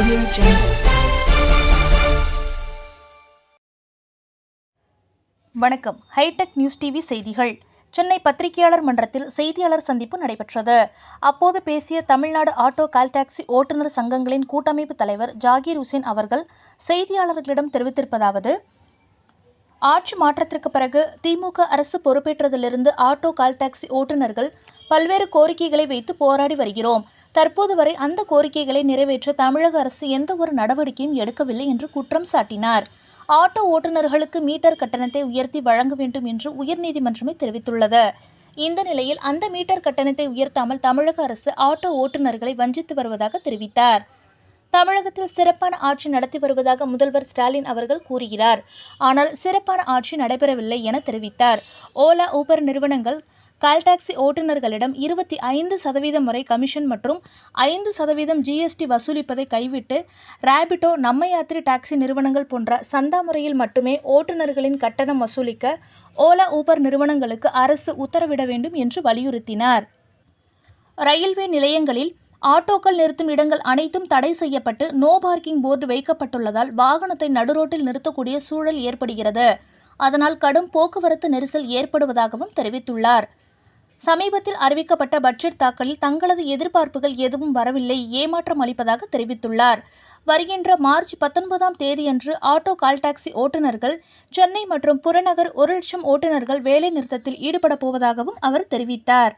Audio Jungle. வணக்கம். Hitech news TV செய்திகள். சென்னை பத்திரிகையாளர் மன்றத்தில் செய்தியாளர் சந்திப்பு நடைபெற்றது. அப்போது பேசிய தமிழ்நாடு ஆட்டோ கால் டாக்ஸி ஓட்டுநர் சங்கங்களின் கூட்டமைப்பு தலைவர் ஜாகீர் உசேன் அவர்கள் செய்தியாளர்களிடம் தெரிவித்திருப்பதாவது ஆட்சி மாற்றத்திற்கு பிறகு திமுக அரசு பொறுப்பேற்றதிலிருந்து ஆட்டோ கால் டாக்ஸி ஓட்டுநர்கள் பல்வேறு கோரிக்கைகளை வைத்து போராடி வருகிறோம். தற்போது வரை அந்த கோரிக்கைகளை நிறைவேற்ற தமிழக அரசு எந்த ஒரு நடவடிக்கையும் எடுக்கவில்லை என்று குற்றம் சாட்டினார். ஆட்டோ ஓட்டுநர்களுக்கு மீட்டர் கட்டணத்தை உயர்த்தி வழங்க வேண்டும் என்று உயர்நீதிமன்றமே தெரிவித்துள்ளது. இந்த நிலையில் அந்த மீட்டர் கட்டணத்தை உயர்த்தாமல் தமிழக அரசு ஆட்டோ ஓட்டுநர்களை வஞ்சித்து வருவதாக தெரிவித்தார். தமிழகத்தில் சிறப்பான ஆட்சி நடத்தி வருவதாக முதல்வர் ஸ்டாலின் அவர்கள் கூறுகிறார். ஆனால் சிறப்பான ஆட்சி நடைபெறவில்லை என தெரிவித்தார். ஓலா ஊபர் நிறுவனங்கள் கால் டாக்ஸி ஓட்டுநர்களிடம் இருபத்தி ஐந்து சதவீதம் முறை கமிஷன் மற்றும் ஐந்து சதவீதம் ஜிஎஸ்டி வசூலிப்பதை கைவிட்டு ராபிட்டோ நம்ம யாத்திரை டாக்ஸி நிறுவனங்கள் போன்ற சந்தா முறையில் மட்டுமே ஓட்டுநர்களின் கட்டணம் வசூலிக்க ஓலா ஊபர் நிறுவனங்களுக்கு அரசு உத்தரவிட வேண்டும் என்று வலியுறுத்தினார். ரயில்வே நிலையங்களில் ஆட்டோக்கள் நிறுத்தும் இடங்கள் அனைத்தும் தடை செய்யப்பட்டு நோ பார்க்கிங் போர்டு வைக்கப்பட்டுள்ளதால் வாகனத்தை நடுரோட்டில் நிறுத்தக்கூடிய சூழல் ஏற்படுகிறது. அதனால் கடும் போக்குவரத்து நெரிசல் ஏற்படுவதாகவும் தெரிவித்துள்ளார். சமீபத்தில் அறிவிக்கப்பட்ட பட்ஜெட் தாக்கலில் தங்களது எதிர்பார்ப்புகள் எதுவும் வரவில்லை ஏமாற்றம் அளிப்பதாக தெரிவித்துள்ளார். வருகின்ற மார்ச் பத்தொன்பதாம் தேதியன்று ஆட்டோ கால் டாக்ஸி ஓட்டுநர்கள் சென்னை மற்றும் புறநகர் ஒரு லட்சம் ஓட்டுநர்கள் வேலைநிறுத்தத்தில் ஈடுபடப் போவதாகவும் அவர் தெரிவித்தார்.